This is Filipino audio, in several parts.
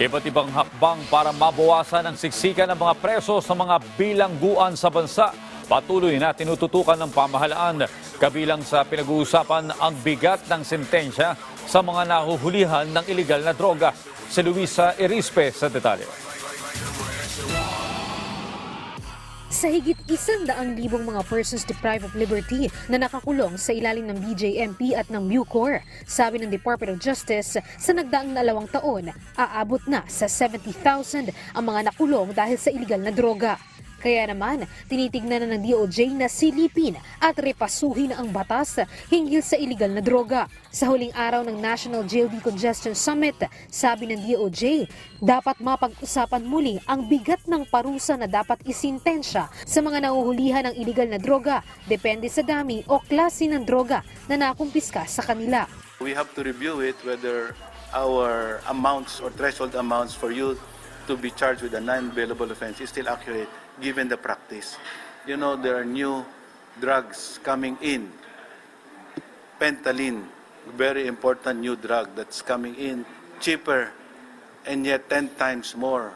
Iba't ibang hakbang para mabawasan ang siksikan ng mga preso sa mga bilangguan sa bansa. Patuloy na tinututukan ng pamahalaan kabilang sa pinag-uusapan ang bigat ng sentensya sa mga nahuhulihan ng ilegal na droga. Si Luisa Erispe sa detalye. Sa higit isang daang libong mga persons deprived of liberty na nakakulong sa ilalim ng BJMP at ng Bucor, sabi ng Department of Justice, sa nagdaang dalawang taon, aabot na sa 70,000 ang mga nakulong dahil sa iligal na droga. Kaya naman, tinitignan na ng DOJ na silipin at repasuhin ang batas hinggil sa iligal na droga. Sa huling araw ng National Jail Decongestion Summit, sabi ng DOJ, dapat mapag-usapan muli ang bigat ng parusa na dapat isintensya sa mga nahuhulihan ng iligal na droga, depende sa dami o klase ng droga na nakumpiska sa kanila. We have to review it whether our amounts or threshold amounts for you to be charged with a non-bailable offense is still accurate given the practice. You know, there are new drugs coming in. Pentalin, very important new drug that's coming in, cheaper and yet 10 times more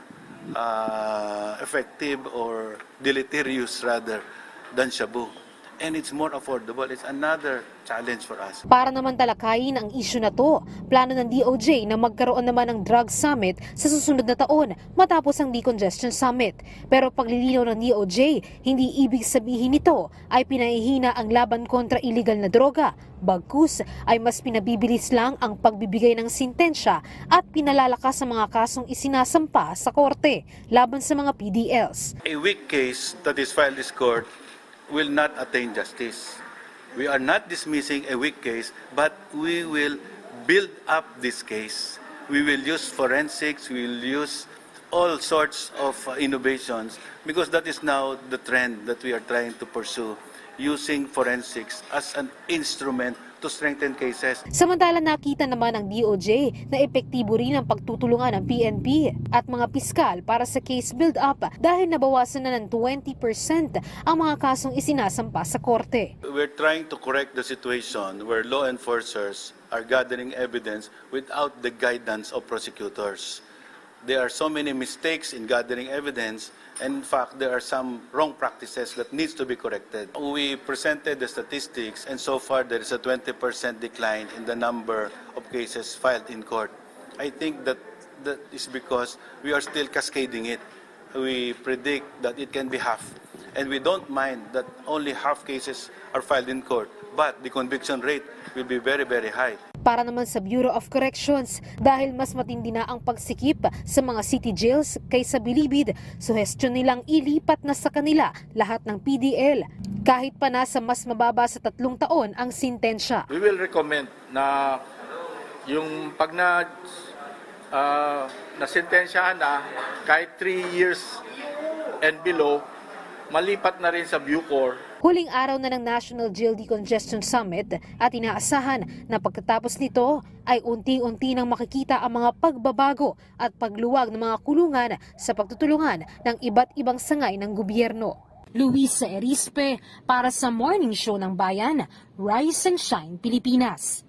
uh, effective or deleterious rather than shabu. And it's more affordable. It's another challenge for us. Para naman talakayin ang isyu na to, plano ng DOJ na magkaroon naman ng drug summit sa susunod na taon matapos ang decongestion summit. Pero paglilinaw ng DOJ, hindi ibig sabihin nito ay pinahihina ang laban kontra illegal na droga. Bagkus ay mas pinabibilis lang ang pagbibigay ng sintensya at pinalalakas ang mga kasong isinasampa sa korte laban sa mga PDLs. A weak case that is filed this court will not attain justice. We are not dismissing a weak case, but we will build up this case. We will use forensics, we will use all sorts of uh, innovations because that is now the trend that we are trying to pursue using forensics as an instrument to strengthen cases Samantala nakita naman ng DOJ na epektibo rin ang pagtutulungan ng PNP at mga piskal para sa case build-up dahil nabawasan na ng 20% ang mga kasong isinasampa sa korte. We're trying to correct the situation where law enforcers are gathering evidence without the guidance of prosecutors. There are so many mistakes in gathering evidence, and in fact, there are some wrong practices that needs to be corrected. We presented the statistics, and so far there is a 20% decline in the number of cases filed in court. I think that that is because we are still cascading it. We predict that it can be half. And we don't mind that only half cases are filed in court, but the conviction rate will be very, very high. Para naman sa Bureau of Corrections dahil mas matindi na ang pagsikip sa mga city jails kaysa bilibid, suhestyon nilang ilipat na sa kanila lahat ng PDL kahit pa nasa mas mababa sa tatlong taon ang sintensya. we will recommend na yung pag na uh, nasentensyahan na kahit 3 years and below, malipat na rin sa Bucor Huling araw na ng National Jail Decongestion Summit at inaasahan na pagkatapos nito ay unti-unti nang makikita ang mga pagbabago at pagluwag ng mga kulungan sa pagtutulungan ng iba't ibang sangay ng gobyerno. Luisa Erispe para sa Morning Show ng Bayan, Rise and Shine Pilipinas.